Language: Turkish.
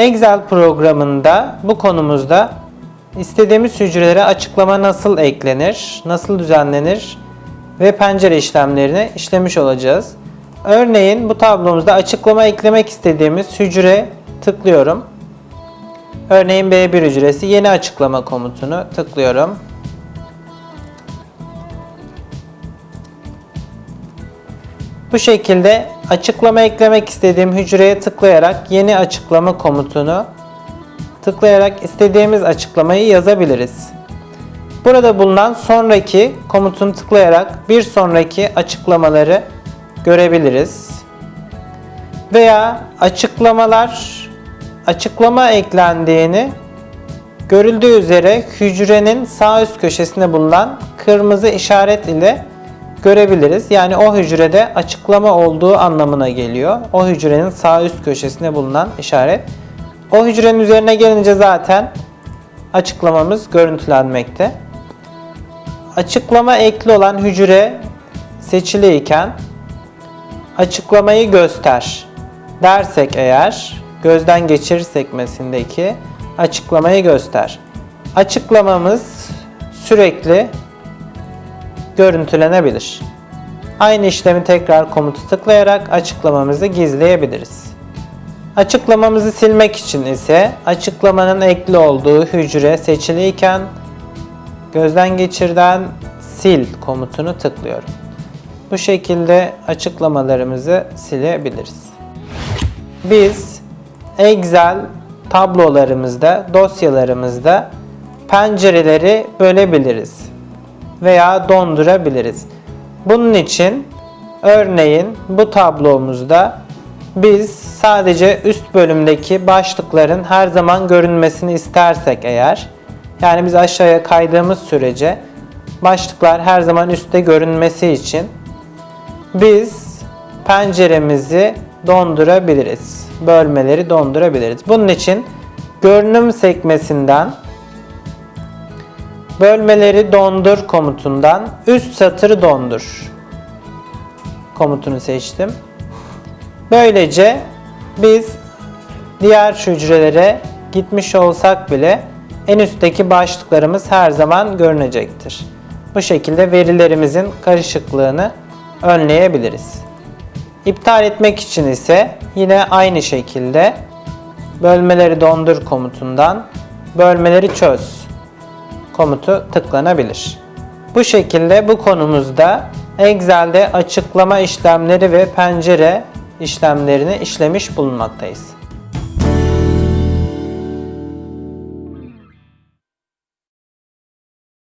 Excel programında bu konumuzda istediğimiz hücrelere açıklama nasıl eklenir, nasıl düzenlenir ve pencere işlemlerini işlemiş olacağız. Örneğin bu tablomuzda açıklama eklemek istediğimiz hücre tıklıyorum. Örneğin B1 hücresi yeni açıklama komutunu tıklıyorum. Bu şekilde açıklama eklemek istediğim hücreye tıklayarak yeni açıklama komutunu tıklayarak istediğimiz açıklamayı yazabiliriz. Burada bulunan sonraki komutunu tıklayarak bir sonraki açıklamaları görebiliriz. Veya açıklamalar açıklama eklendiğini görüldüğü üzere hücrenin sağ üst köşesinde bulunan kırmızı işaret ile görebiliriz. Yani o hücrede açıklama olduğu anlamına geliyor. O hücrenin sağ üst köşesinde bulunan işaret. O hücrenin üzerine gelince zaten açıklamamız görüntülenmekte. Açıklama ekli olan hücre seçiliyken açıklamayı göster dersek eğer gözden geçir sekmesindeki açıklamayı göster. Açıklamamız sürekli görüntülenebilir. Aynı işlemi tekrar komutu tıklayarak açıklamamızı gizleyebiliriz. Açıklamamızı silmek için ise açıklamanın ekli olduğu hücre seçiliyken gözden geçirden sil komutunu tıklıyorum. Bu şekilde açıklamalarımızı silebiliriz. Biz Excel tablolarımızda, dosyalarımızda pencereleri bölebiliriz veya dondurabiliriz. Bunun için örneğin bu tablomuzda biz sadece üst bölümdeki başlıkların her zaman görünmesini istersek eğer yani biz aşağıya kaydığımız sürece başlıklar her zaman üstte görünmesi için biz penceremizi dondurabiliriz. Bölmeleri dondurabiliriz. Bunun için görünüm sekmesinden bölmeleri dondur komutundan üst satırı dondur komutunu seçtim. Böylece biz diğer hücrelere gitmiş olsak bile en üstteki başlıklarımız her zaman görünecektir. Bu şekilde verilerimizin karışıklığını önleyebiliriz. İptal etmek için ise yine aynı şekilde bölmeleri dondur komutundan bölmeleri çöz komutu tıklanabilir. Bu şekilde bu konumuzda Excel'de açıklama işlemleri ve pencere işlemlerini işlemiş bulunmaktayız.